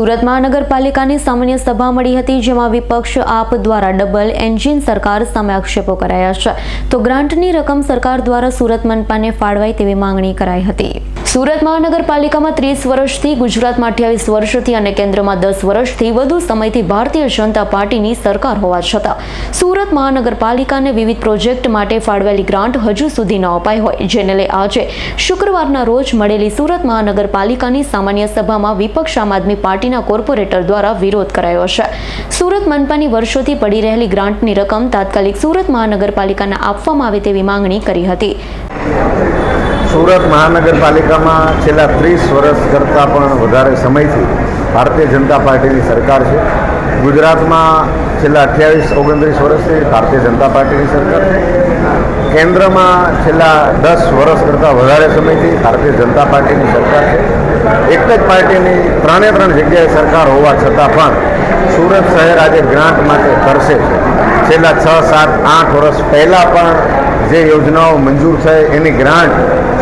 સુરત મહાનગરપાલિકાની સામાન્ય સભા મળી હતી, જેમાં વિપક્ષ આપ દ્વારા ડબલ એન્જિન સરકાર સામે આક્ષેપો કરાયા છે. તો ગ્રાન્ટની રકમ સરકાર દ્વારા સુરત મનપાને ફાળવાય તેવી માંગણી કરાઈ હતી. સુરત મહાનગરપાલિકામાં ત્રીસ વર્ષથી ગુજરાતમાં અઠ્યાવીસ વર્ષથી અને કેન્દ્રમાં દસ વર્ષથી વધુ સમયથી ભારતીય જનતા પાર્ટીની સરકાર હોવા છતાં સુરત મહાનગરપાલિકાને વિવિધ પ્રોજેક્ટ માટે ફાળવેલી ગ્રાન્ટ હજુ સુધી ન અપાઈ હોય, જેને લઈ આજે શુક્રવારના રોજ મળેલી સુરત મહાનગરપાલિકાની સામાન્ય સભામાં વિપક્ષ આમ આદમી પાર્ટીના કોર્પોરેટર દ્વારા વિરોધ કરાયો છે. સુરત મનપાની વર્ષોથી પડી રહેલી ગ્રાન્ટની રકમ તાત્કાલિક સુરત મહાનગરપાલિકાને આપવામાં આવે તેવી માંગણી કરી હતી. સુરત મહાનગરપાલિકામાં છેલ્લા ત્રીસ વર્ષ કરતાં પણ વધારે સમયથી ભારતીય જનતા પાર્ટીની સરકાર છે. ગુજરાતમાં છેલ્લા અઠ્યાવીસ, ઓગણત્રીસ વર્ષથી ભારતીય જનતા પાર્ટીની સરકાર છે. કેન્દ્રમાં છેલ્લા દસ વર્ષ કરતાં વધારે સમયથી ભારતીય જનતા પાર્ટીની સરકાર છે. એક જ પાર્ટીની ત્રણે ત્રણ જગ્યાએ સરકાર હોવા છતાં પણ સુરત શહેર આજે ગ્રાન્ટ માટે તરસે છે. છેલ્લા છ, સાત, આઠ વર્ષ પહેલાં પણ જે યોજનાઓ મંજૂર છે, એની ગ્રાન્ટ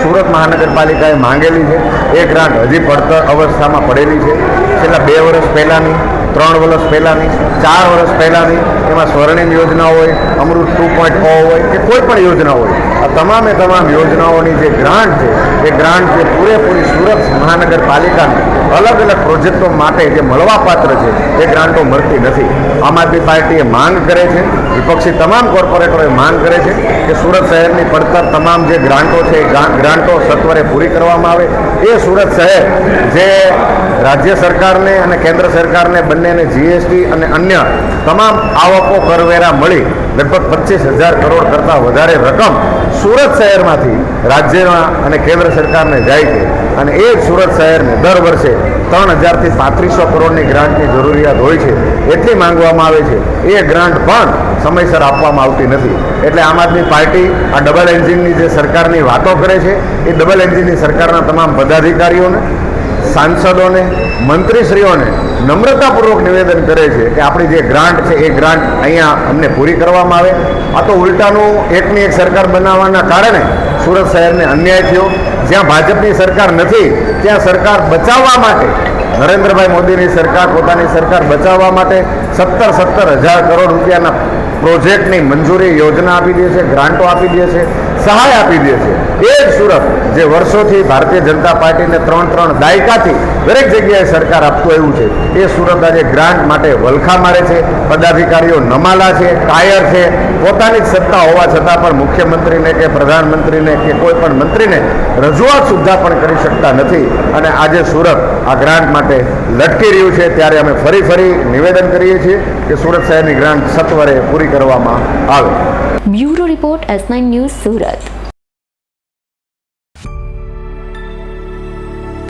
સુરત મહાનગરપાલિકાએ માંગેલી છે. એ ગ્રાન્ટ હજી પડતર અવસ્થામાં પડેલી છે. છેલ્લા બે વર્ષ પહેલાંની, ત્રણ વર્ષ પહેલાંની, ચાર વર્ષ પહેલાંની એમાં સ્વર્ણિમ યોજના હોય, અમૃત ટુ પોઈન્ટ હોય કે કોઈ પણ યોજના હોય આ તમામે તમામ યોજનાઓની જે ગ્રાન્ટ છે, એ ગ્રાન્ટ જે પૂરેપૂરી સુરત મહાનગરપાલિકાને અલગ અલગ પ્રોજેક્ટો માટે જે મળવાપાત્ર છે, એ ગ્રાન્ટો મળતી નથી. આમ આદમી પાર્ટીએ માંગ કરે છે, વિપક્ષી તમામ કોર્પોરેટરોએ માંગ કરે છે કે સુરત શહેરની પડતર તમામ જે ગ્રાન્ટો છે, એ ગ્રાન્ટો સત્વરે પૂરી કરવામાં આવે. એ સુરત શહેર જે રાજ્ય સરકારને અને કેન્દ્ર સરકારને બંનેને જીએસટી અને અન્ય તમામ આવકો કરવેરા મળી લગભગ પચીસ હજાર કરોડ કરતાં વધારે રકમ સુરત શહેરમાંથી રાજ્યમાં અને કેન્દ્ર સરકારને જાય છે. અને એ જ સુરત શહેરને દર વર્ષે ત્રણ હજારથી પાંત્રીસો કરોડની ગ્રાન્ટની જરૂરિયાત હોય છે એટલી માંગવામાં આવે છે. એ ગ્રાન્ટ પણ સમયસર આપવામાં આવતી નથી. એટલે આમ આદમી પાર્ટી આ ડબલ એન્જિનની જે સરકારની વાતો કરે છે, એ ડબલ એન્જિનની સરકારના તમામ પદાધિકારીઓને સાંસદોને, મંત્રીશ્રીઓને નમ્રતાપૂર્વક નિવેદન કરે છે કે આપણી જે ગ્રાન્ટ છે, એ ગ્રાન્ટ અહીંયા અમને પૂરી કરવામાં આવે. આ તો ઉલટાનું એકની એક સરકાર બનાવવાના કારણે સુરત શહેરને અન્યાય થયો. જ્યાં ભાજપની સરકાર નથી, ત્યાં સરકાર બચાવવા માટે, નરેન્દ્રભાઈ મોદીની સરકાર, પોતાની સરકાર બચાવવા માટે સત્તર સત્તર હજાર કરોડ રૂપિયાના પ્રોજેક્ટની મંજૂરી યોજના આપી દે છે, ગ્રાન્ટો આપી દે છે, સહાય આપી દે છે. એ જ સુરત જે વર્ષોથી ભારતીય જનતા પાર્ટીને ત્રણ ત્રણ દાયકાથી દરેક જગ્યાએ સરકાર આપતું એવું છે. એ સુરત આજે ગ્રાન્ટ માટે વલખા મારે છે, પદાધિકારીઓ નમાલા છે, કાયર છે. પોતાની સત્તા હોવા છતાં પણ મુખ્યમંત્રીને કે પ્રધાનમંત્રીને કે કોઈ પણ મંત્રીને રજૂઆત સુદ્ધા પણ કરી શકતા નથી. અને આજે સુરત આ ગ્રાન્ટ માટે લટકી રહ્યું છે. ત્યારે અમે ફરી ફરી નિવેદન કરીએ છીએ કે સુરત શહેરની ગ્રાન્ટ સત્વરે પૂરી કરવામાં આવે. Bureau report S news Surat.